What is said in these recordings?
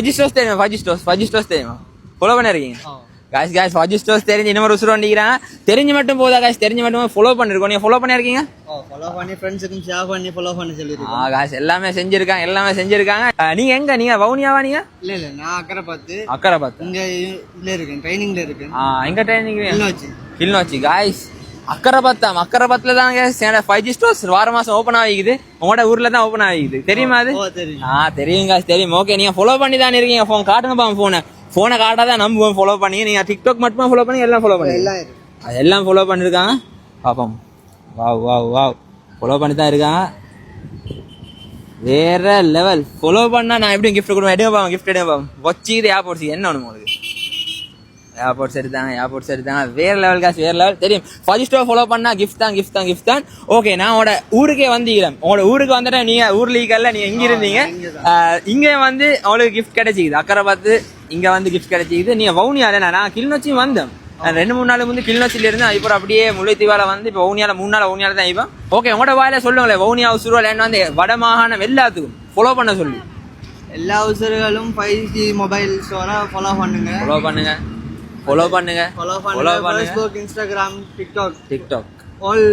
Stores தெரியுமா? Fuji stores Fuji stores தெரியுமா? Follow பண்ணிருக்கீங்க காய்ஸ் காய்ஸ் ஃபஜி ஸ்டோர்ஸ் தெரிஞ்சு இன்னும் உசுறு வண்டிக்கிறாங்க தெரிஞ்சு மட்டும் போதா காய்ஸ் தெரிஞ்சு மட்டும் ஃபாலோ பண்ணிருக்கோம். நீங்க ஃபாலோ பண்ணிருக்கீங்க? ஃபாலோ பண்ணி ஃப்ரெண்ட்ஸுக்கும் ஷேர் பண்ணி ஃபாலோ பண்ணி சொல்லியிருக்கோம் ஆ காய்ஸ் எல்லாமே செஞ்சிருக்காங்க எல்லாமே செஞ்சிருக்காங்க. நீங்க எங்க? நீங்க வவுனியாவா நீங்க? இல்லை இல்லை நான் அக்கறை பார்த்து அக்கறை பார்த்து. இங்கே இதில் இருக்கேன் ட்ரைனிங்கில் இருக்கேன். ஆ எங்க ட்ரைனிங் கிளிநொச்சி கிளிநொச்சி காய்ஸ் அக்கறை பத்தாம் அக்கறை பத்துல தான் ஃபைவ் ஜி ஸ்டோர்ஸ் வார மாசம் ஓப்பன் ஆகிக்குது. உங்களோட ஊர்ல தான் ஓப்பன் ஆகிக்குது. தெரியுமா அது? ஆ தெரியும் காசு தெரியும். ஓகே நீங்க ஃபாலோ பண்ணி தான் இருக்கீங்க ஃபோன் காட்டுங்க பாம் ஃபோனை ஃபோனை காட்டாதான் நம்புவோம். ஃபாலோ பண்ணி நீங்க டிக்டாக் மட்டும் ஃபாலோ பண்ணி எல்லாம் ஃபாலோ பண்ணி? அது எல்லாம் ஃபாலோ பண்ணிருக்காங்க. பாப்போம். வாவ் வாவ் வாவ் ஃபாலோ பண்ணி தான் இருக்காங்க. வேற லெவல் ஃபாலோ பண்ணா நான் எப்படி கிஃப்ட் கொடுப்பேன்? எடுங்க பாவம் கிஃப்ட் எடுங்க பாவம். வச்சுக்குது ஏர்போர்ட்ஸ் என்ன ஒன்று உங்களுக்கு? ஏர்போர்ட்ஸ் எடுத்தாங்க ஏர்போர்ட்ஸ் எடுத்தாங்க வேற லெவல் காசு வேற லெவல் தெரியும். ஃபர்ஸ்ட் ஸ்டோர் ஃபாலோ பண்ணா கிஃப்ட் தான் கிஃப்ட் தான் கிஃப்ட் தான். ஓகே நான் உங்களோட ஊருக்கே வந்தீங்களேன் உங்களோட ஊருக்கு வந்துட்டு நீங்க ஊர்ல இருக்கல நீங்க எங்க இருந்தீங்க. இங்க வந்து அவளுக்கு கிஃப்ட் கிடைச்சிக்குது. அக்கறை பார்த்து இங்க வந்து கிஃப்ட் கிடைச்சிக்குது. நீங்க வவுனியால நான் கிளிநொச்சி வந்தேன். ரெண்டு மூணு நாள் வந்து கிளிநொச்சியில இருந்து இப்போ அப்படியே முல்லைத்தீவால வந்து இப்போ வவுனியால மூணு நாள் வவுனியால தான் இப்போ ஓகே உங்களோட வாயில சொல்லுங்களேன். வவுனியா உசுருவாலேன்னு வந்து வட மாகாணம் எல்லாத்துக்கும். ஃபாலோ பண்ண சொல்லி. எல்லா உசர்களும் ஃபைவ் ஜி மொபைல் ஸ்டோரை ஃபாலோ பண்ணுங்க. ஃபாலோ பண்ணுங்க. ஃபாலோ பண்ணுங்க. ஃபாலோ பண்ணுங்க. Facebook Instagram TikTok TikTok all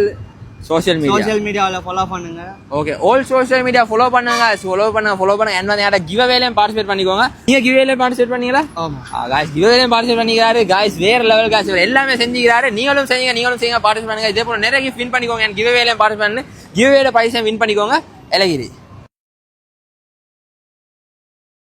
social media social மீடியாவில் ஃபாலோ பண்ணுங்க. Okay all social media follow பண்ணுங்க. ஃபாலோ பண்ணுங்க ஃபாலோ பண்ணுங்க. என்ன யாரா கிவ் அவேலையும் பார்ட்டிசிபேட் பண்ணிக்கோங்க. நீங்க கிவ் அவேலையும் பார்ட்டிசிபேட் பண்ணீங்களா? ஆமாம் காய்ஸ் கிவ் அவேலையும் பார்ட்டிசிபேட் பண்ணிக்கிறாரு. காய்ஸ் வேற லெவல் காய்ஸ் எல்லாமே செஞ்சுக்கிறாரு. நீங்களும் செய்யுங்க நீங்களும் செய்யுங்க பார்ட்டிசிபேட் பண்ணுங்க. இதே போல நிறைய கிஃப்ட் வின் பண்ணிக்கோங்க. கிவ் அவேலையும் பார்ட்டிசிபேட் பண்ணி. கிவ் அவேல பைசா வின் பண்ணிக்கோங்க. இலகிரி.